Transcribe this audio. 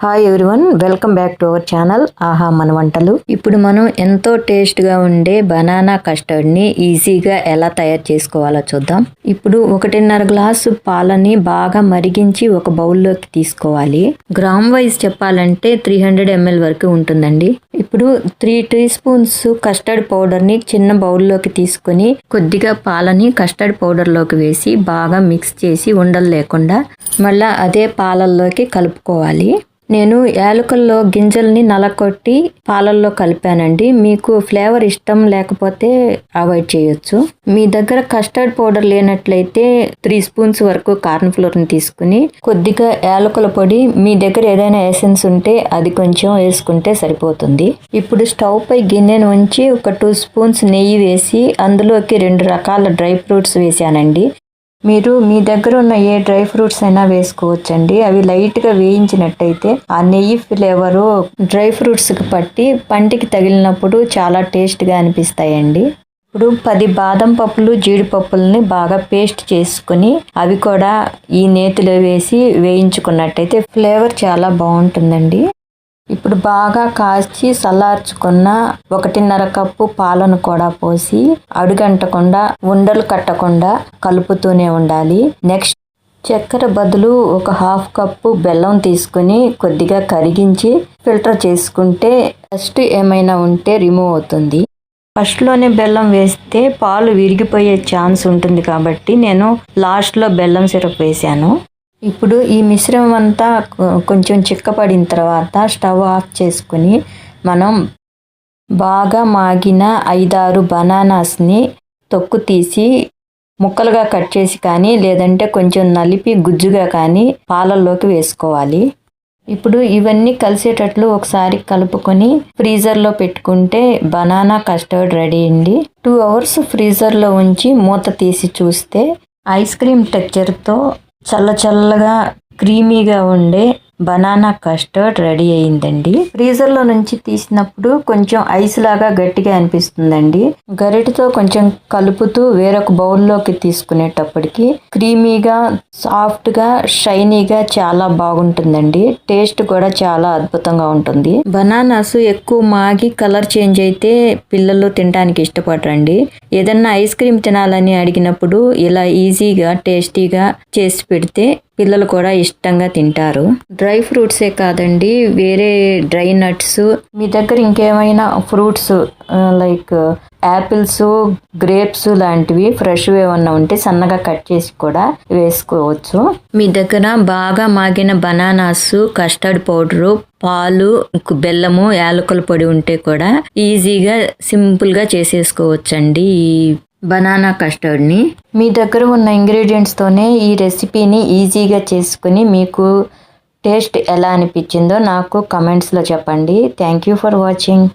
Hi everyone welcome back to our channel ఆహా మన వంటలు ఇప్పుడు మనం ఎంతో టేస్ట్గా ఉండే బనానా కస్టర్డ్ని ఈజీగా ఎలా తయారు చేసుకోవాలో చూద్దాం. ఇప్పుడు ఒకటిన్నర గ్లాసు పాలని బాగా మరిగించి ఒక బౌల్లోకి తీసుకోవాలి. గ్రామ్ వైజ్ చెప్పాలంటే త్రీ హండ్రెడ్ ఎంఎల్ వరకు ఉంటుందండి. ఇప్పుడు త్రీ టీ స్పూన్స్ కస్టర్డ్ పౌడర్ని చిన్న బౌల్లోకి తీసుకొని కొద్దిగా పాలని కస్టర్డ్ పౌడర్లోకి వేసి బాగా మిక్స్ చేసి ఉండలు లేకుండా మళ్ళీ అదే పాలల్లోకి కలుపుకోవాలి. నేను యాలకుల్లో గింజల్ని నలకొట్టి పాలల్లో కలిపానండి. మీకు ఫ్లేవర్ ఇష్టం లేకపోతే అవాయిడ్ చేయొచ్చు. మీ దగ్గర కస్టర్డ్ పౌడర్ లేనట్లయితే త్రీ స్పూన్స్ వరకు కార్న్ ఫ్లోర్ని తీసుకుని కొద్దిగా యాలకుల పొడి మీ దగ్గర ఏదైనా ఎసెన్స్ ఉంటే అది కొంచెం వేసుకుంటే సరిపోతుంది. ఇప్పుడు స్టవ్ పై గిన్నెను ఉంచి ఒక టూ స్పూన్స్ నెయ్యి వేసి అందులోకి రెండు రకాల డ్రై ఫ్రూట్స్ వేసానండి. మీరు మీ దగ్గర ఉన్న ఏ డ్రై ఫ్రూట్స్ అయినా వేసుకోవచ్చండి. అవి లైట్గా వేయించినట్టయితే ఆ నెయ్యి ఫ్లేవరు డ్రై ఫ్రూట్స్కి పట్టి పంటికి తగిలినప్పుడు చాలా టేస్ట్గా అనిపిస్తాయండి. ఇప్పుడు పది బాదం పప్పులు జీడిపప్పులని బాగా పేస్ట్ చేసుకుని అవి కూడా ఈ నేతిలో వేసి వేయించుకున్నట్టయితే ఫ్లేవర్ చాలా బాగుంటుందండి. ఇప్పుడు బాగా కాచి చల్లార్చుకున్న ఒకటిన్నర కప్పు పాలను కూడా పోసి అడుగంటకుండా ఉండలు కట్టకుండా కలుపుతూనే ఉండాలి. నెక్స్ట్ చక్కెర బదులు ఒక హాఫ్ కప్పు బెల్లం తీసుకుని కొద్దిగా కరిగించి ఫిల్టర్ చేసుకుంటే డస్ట్ ఏమైనా ఉంటే రిమూవ్ అవుతుంది. ఫస్ట్లోనే బెల్లం వేస్తే పాలు విరిగిపోయే ఛాన్స్ ఉంటుంది కాబట్టి నేను లాస్ట్లో బెల్లం సిరప్ వేశాను. ఇప్పుడు ఈ మిశ్రమం అంతా కొంచెం చిక్కపడిన తర్వాత స్టవ్ ఆఫ్ చేసుకుని మనం బాగా మాగిన ఐదారు బనానాస్ని తొక్కు తీసి ముక్కలుగా కట్ చేసి కానీ లేదంటే కొంచెం నలిపి గుజ్జుగా కానీ పాలల్లోకి వేసుకోవాలి. ఇప్పుడు ఇవన్నీ కలిసేటట్లు ఒకసారి కలుపుకొని ఫ్రీజర్లో పెట్టుకుంటే బనానా కస్టర్డ్ రెడీ అండి. టూ అవర్స్ ఫ్రీజర్లో ఉంచి మూత తీసి చూస్తే ఐస్ క్రీమ్ టెక్చర్తో చల్ల చల్లగా క్రీమీగా ఉండే బనానా కస్టర్డ్ రెడీ అయిందండి. ఫ్రీజర్లో నుంచి తీసినప్పుడు కొంచెం ఐస్ లాగా గట్టిగా అనిపిస్తుందండి. గరిటతో కొంచెం కలుపుతూ వేరొక బౌల్లోకి తీసుకునేటప్పటికి క్రీమీగా సాఫ్ట్గా షైనీగా చాలా బాగుంటుందండి. టేస్ట్ కూడా చాలా అద్భుతంగా ఉంటుంది. బనానాస్ ఎక్కువ మాగి కలర్ చేంజ్ అయితే పిల్లలు తినడానికి ఇష్టపడరండి. ఏదన్నా ఐస్ క్రీమ్ తినాలని అడిగినప్పుడు ఇలా ఈజీగా టేస్టీగా చేసి పెడితే పిల్లలు కూడా ఇష్టంగా తింటారు. డ్రై ఫ్రూట్సే కాదండి వేరే డ్రై నట్స్. మీ దగ్గర ఇంకేమైనా ఫ్రూట్స్ లైక్ యాపిల్స్ గ్రేప్స్ లాంటివి ఫ్రెష్ ఏమన్నా ఉంటే సన్నగా కట్ చేసి కూడా వేసుకోవచ్చు. మీ దగ్గర బాగా మాగిన బనానాస్ కస్టర్డ్ పౌడరు పాలు బెల్లము యాలకుల పొడి ఉంటే కూడా ఈజీగా సింపుల్గా చేసేసుకోవచ్చండి ఈ బనానా కస్టర్డ్ని మీ దగ్గర ఉన్న ఇంగ్రీడియంట్స్తోనే ఈ రెసిపీని ఈజీగా చేసుకుని మీకు టేస్ట్ ఎలా అనిపించిందో నాకు కమెంట్స్లో చెప్పండి. Thank you for watching.